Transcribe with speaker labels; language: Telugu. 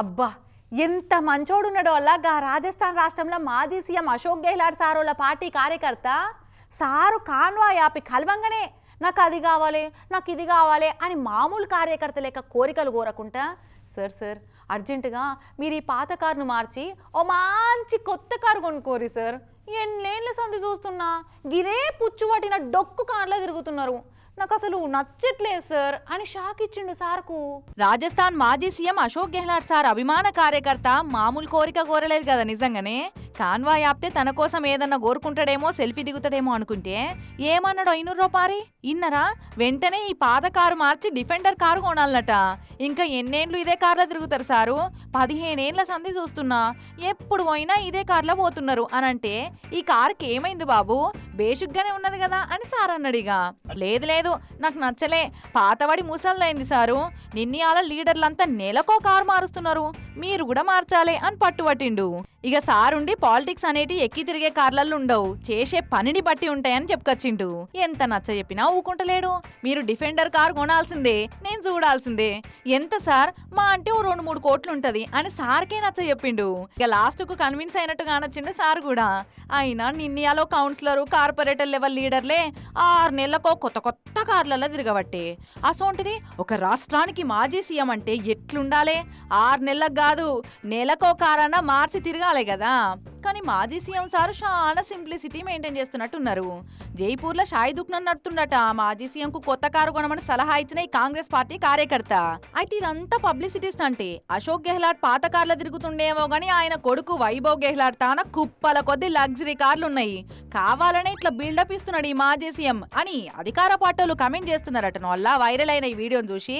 Speaker 1: అబ్బా ఎంత మంచోడున్నాడో అలా గా రాజస్థాన్ రాష్ట్రంలో మాజీ సీఎం అశోక్ గెహ్లాట్ సారోళ్ళ పార్టీ కార్యకర్త. సారు కాన్వా యాపి కలవంగానే నాకు అది కావాలి నాకు ఇది కావాలి అని మామూలు కార్యకర్త లేక కోరికలు కోరకుంటా సార్ సార్ అర్జెంటుగా మీరు ఈ పాత కారును మార్చి ఓ మంచి కొత్త కారు కొనుక్కోరి సార్. ఎన్నేళ్ళ సంధి చూస్తున్నా గిదే పుచ్చు పట్టిన డొక్కు కార్లో తిరుగుతున్నారు. నాకు అసలు నచ్చట్లేదు సార్ అని షాక్ ఇచ్చిండు సార్కు. రాజస్థాన్ మాజీ సీఎం అశోక్ గెహ్లాట్ సార్ అభిమాన కార్యకర్త మామూలు కోరిక కోరలేదు కదా నిజంగానే? కాన్వా యాప్తే తన కోసం ఏదన్నా కోరుకుంటాడేమో సెల్ఫీ దిగుతాడేమో అనుకుంటే ఏమన్నాడు ఐనూరు రూపాయి ఇన్నరా? వెంటనే ఈ పాత కారు మార్చి డిఫెండర్ కారు కొనాలట ఇంకా ఎన్నేండ్లు ఇదే కార్లో తిరుగుతారు సారు? పదిహేనేండ్ల సంధి చూస్తున్నా. ఎప్పుడు పోయినా ఇదే కార్లో పోతున్నారు అని అంటే ఈ కారుకి ఏమైంది బాబు? బేసిక్గానే ఉన్నది కదా అని సార్ అన్నాడు ఇక. లేదు లేదు నాకు నచ్చలే. పాతవాడి ముసల్దైంది సారు. నిన్నయాల లీడర్లంతా నెలకో కారు మారుస్తున్నారు. మీరు కూడా మార్చాలి అని పట్టుబట్టిండు. ఇక సారుండి పాలిటిక్స్ అనేటి ఎక్కి తిరిగే కార్లలో ఉండవు. చేసే పనిని బట్టి ఉంటాయని చెప్పుకొచ్చిండు. ఎంత నచ్చ చెప్పినా ఊకుంటలేడు. మీరు డిఫెండర్ కార్ కొనాల్సిందే నేను చూడాల్సిందే. ఎంత సార్? మా అంటే ఓ రెండు మూడు కోట్లు ఉంటది అని సార్కే నచ్చ చెప్పిండు. ఇక లాస్ట్కు కన్విన్స్ అయినట్టు కానొచ్చిండు సార్ కూడా. అయినా నిన్నయాలో కౌన్సిలర్ కార్పొరేటర్ లెవెల్ లీడర్లే ఆరు నెలలకో కొత్త కొత్త కార్లలో తిరగబట్టే. అసోంటిది ఒక రాష్ట్రానికి మాజీ సీఎం అంటే ఎట్లుండాలే? ఆరు నెలలకు కాదు నెలకో కారన్నా మార్చి తిరగాలి కదా. కానీ మాజీ సీఎం సారు చాలా సింప్లిసిటీ మెయింటైన్ చేస్తున్నట్టున్నారు. జైపూర్లో షాయి దుకాణం నడుతుండట మాజీ సీఎం కు కొత్త కారు కొనమని సలహా ఇచ్చిన ఈ కాంగ్రెస్ పార్టీ కార్యకర్త. అయితే ఇదంతా పబ్లిసిటీ అంటే అశోక్ గెహ్లాట్ పాత కార్లో తిరుగుతుండేమో గానీ ఆయన కొడుకు వైభవ్ గెహ్లాట్ తాన కుప్పల కొద్ది లగ్జరీ కార్లు ఉన్నాయి కావాలనే ఇట్లా బిల్డప్ ఇస్తున్నాడు ఈ మాజీ సీఎం అని అధికార పార్టీలు కమెంట్ చేస్తున్నారట. వల్ల వైరల్ అయిన ఈ వీడియోని చూసి.